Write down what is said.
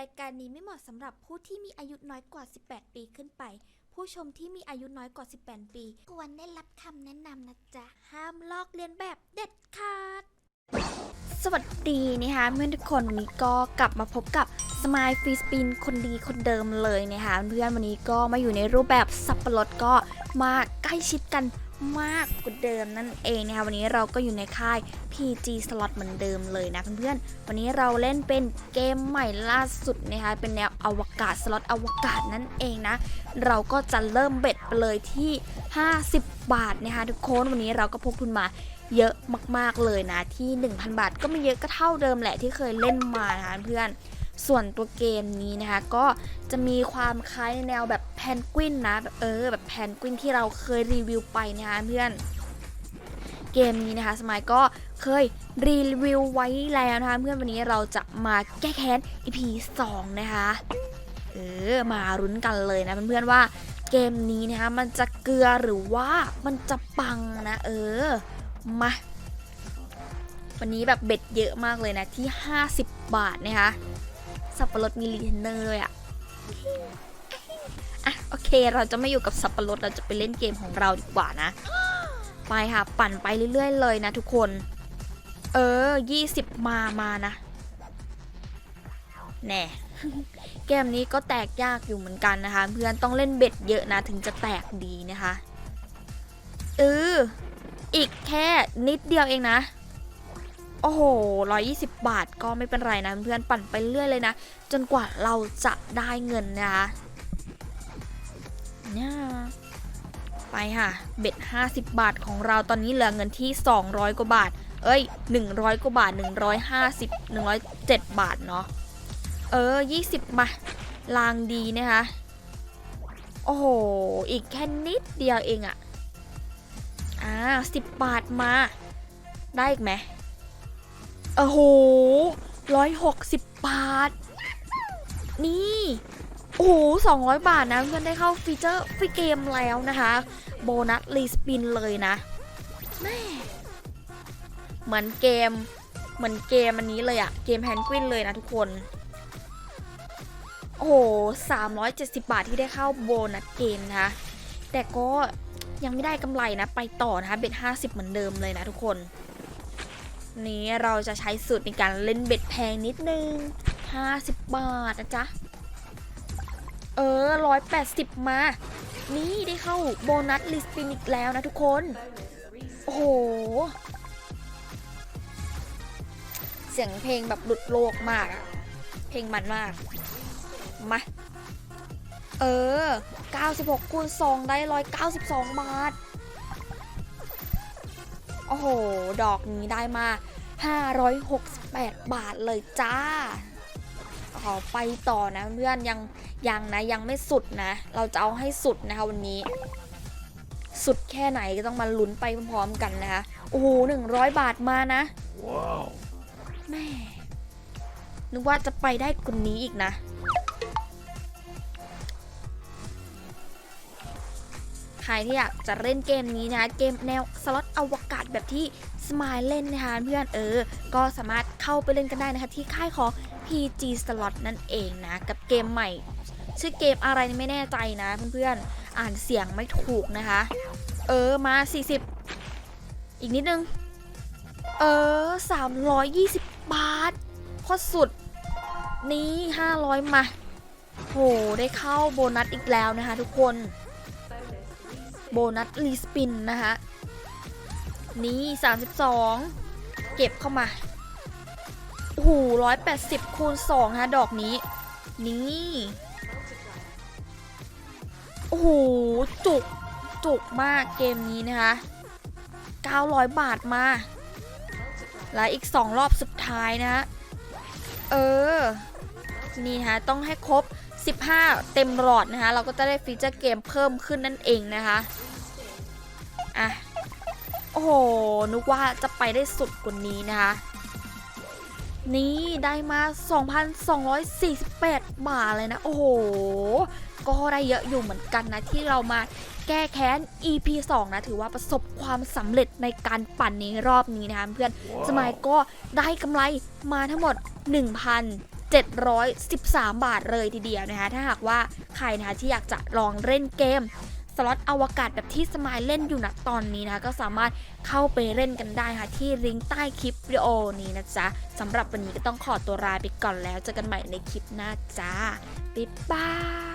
รายการนี้ไม่เหมาะสำหรับผู้ที่มีอายุน้อยกว่า 18 ปีขึ้นไป ผู้ชมที่มีอายุน้อยกว่า 18 ปี ควรได้รับคำแนะนำนะจ๊ะ ห้ามลอกเลียนแบบเด็ดขาด สวัสดีนะคะเพื่อนทุกคนวันนี้ก็กลับมาพบกับสมายฟรีสปินคนดีคนเดิมเลยนะคะเพื่อนวันนี้ก็มาอยู่ในรูปแบบสับปะรดก็มาใกล้ชิดกัน มากกว่าเดิมนั่นเองนะคะวันนี้เราก็อยู่ในค่าย PG Slot เหมือนเดิมเลยนะเพื่อนๆวันนี้เราเล่นเป็นเกมใหม่ล่าสุดนะคะเป็นแนวอวกาศสล็อตอวกาศนั่นเองนะ เราก็จะเริ่มเบ็ดไปเลยที่ 50 บาทนะคะทุกคนวันนี้เราก็พกทุนมาเยอะมากๆเลยนะที่ 1,000 บาทก็ไม่เยอะก็เท่าเดิมแหละที่เคยเล่นมานะคะเพื่อน ส่วนตัวเกมนี้นะคะก็จะมีความคล้ายในแนวแบบแพนกวินนะแบบเออแบบแพนกวินที่เราเคยรีวิวไปนะคะเพื่อนเกมนี้นะคะสมัยก็เคยรีวิวไว้แล้วนะคะเพื่อนวันนี้เราจะมาแก้แค้น EP 2 นะคะเออมารุ้นกันเลยนะเพื่อนๆว่าเกมนี้นะคะมันจะเกลือหรือว่ามันจะปังนะเออมาวันนี้แบบเบ็ดเยอะมากเลยนะที่ 50 บาทนะคะ สับปะรดมีรีเทนเนอร์เลยอะอะโอเค เราจะไม่อยู่กับสับปะรดเราจะไปเล่นเกมของเราดีกว่านะ ไปค่ะ ปั่นไปเรื่อยๆเลยนะทุกคน เออ20มามานะ แน่เกมนี้ก็แตกยากอยู่เหมือนกันนะคะ เพื่อนต้องเล่นเบ็ดเยอะนะ ถึงจะแตกดีนะคะเอออีกแค่นิดเดียวเองนะ โอ้โห 120 บาทก็ไม่เป็นไรนะเพื่อนปั่นไปเรื่อยเลยนะ จนกว่าเราจะได้เงินนะคะเนี่ยไปค่ะ เบ็ด 50 บาทของเราตอนนี้เหลือเงินที่ 200 กว่าบาท เอ้ย 100 กว่าบาท 150 107 บาทเนาะ เออ 20 มา ลางดีนะคะ โอ้โห อีกแค่นิดเดียวเองอะอ่าสิบบาทมา ได้อีกไหม อ้โหร้อยหกสิบบาท นี่ โอ้โหสองร้อยบาทนะ เพื่อนได้เข้าฟีเจอร์ฟรีเกมแล้วนะคะ โบนัสรีสปินเลยนะแม่เหมือนเกม เหมือนเกมอันนี้เลยอะเกมแพนกวินเลยนะทุกคน โอ้โหสามร้อยเจ็ดสิบบาทที่ได้เข้าโบนัสเกมนะคะ แต่ก็ยังไม่ได้กำไรนะ ไปต่อนะคะ เบ็ด50เหมือนเดิมเลยนะทุกคน นี้เราจะใช้สูตรในการเล่นเบ็ดแพงนิดนึง 50 บาทนะจ๊ะ เออ 180 มา นี่ได้เข้าโบนัสลิสปินอีกแล้วนะทุกคน โอ้โห เสียงเพลงแบบหลุดโลกมากอะเพลงมันมาก มา เออ 96คูณ2ได้ 192 บาท โอ้โห ดอกนี้ได้มา 568 บาทเลยจ้า ขอไปต่อนะเพื่อนยังยังนะยังไม่สุดนะ เราจะเอาให้สุดนะคะวันนี้ สุดแค่ไหนก็ต้องมาลุ้นไปพร้อมๆกันนะคะ โอ้โห100บาทมานะ Wow. แม่ นึกว่าจะไปได้กว่านี้อีกนะ รที่อยากจะเล่นเกมนี้นะคะเกมแนวสล็อตอวกาศแบบที่สมายเล่นนะคะเพื่อนเออ ก็สามารถเข้าไปเล่นกันได้นะคะที่ค่ายของ PG Slot นั่นเองนะ กับเกมใหม่ ชื่อเกมอะไรไม่แน่ใจนะเพื่อนๆอ่านเสียงไม่ถูกนะคะ เออมา 40 อีกนิดนึง เออ 320 บาทโคตรสุดนี่500 มาโหได้เข้าโบนัสอีกแล้วนะคะทุกคน โบนัสรีสปินนะคะนี่32 เก็บเข้ามาโอ้โห180 คูณ2นะคะดอกนี้ นี่ โอ้โห จุก จุกมากเกมนี้นะคะ 900 บาทมา และอีก 2 รอบสุดท้ายนะฮะเออ นี่ฮะต้องให้ครบ 15 เต็มหลอดนะคะ เราก็จะได้ฟีเจอร์เกมเพิ่มขึ้นนั่นเองนะคะ อะ โอ้โห นึกว่าจะไปได้สุดกว่านี้นะคะ นี่ได้มา 2,248 บาทเลยนะ โอ้โห ก็ได้เยอะอยู่เหมือนกันนะ ที่เรามาแก้แค้น EP 2 นะ ถือว่าประสบความสำเร็จในการปั่นในรอบนี้นะคะเพื่อนสมัยก็ได้กำไรมาทั้งหมด 713 บาทเลยทีเดียวนะคะ ถ้าหากว่าใครนะคะที่อยากจะลองเล่นเกมสล็อตอวกาศแบบที่สมายเล่นอยู่นะตอนนี้นะคะก็สามารถเข้าไปเล่นกันได้ค่ะที่ลิงก์ใต้คลิปวิดีโอนี้นะจ๊ะสำหรับวันนี้ก็ต้องขอตัวลาไปก่อนแล้วเจอกันใหม่ในคลิปหน้าจ้าบ๊ายบาย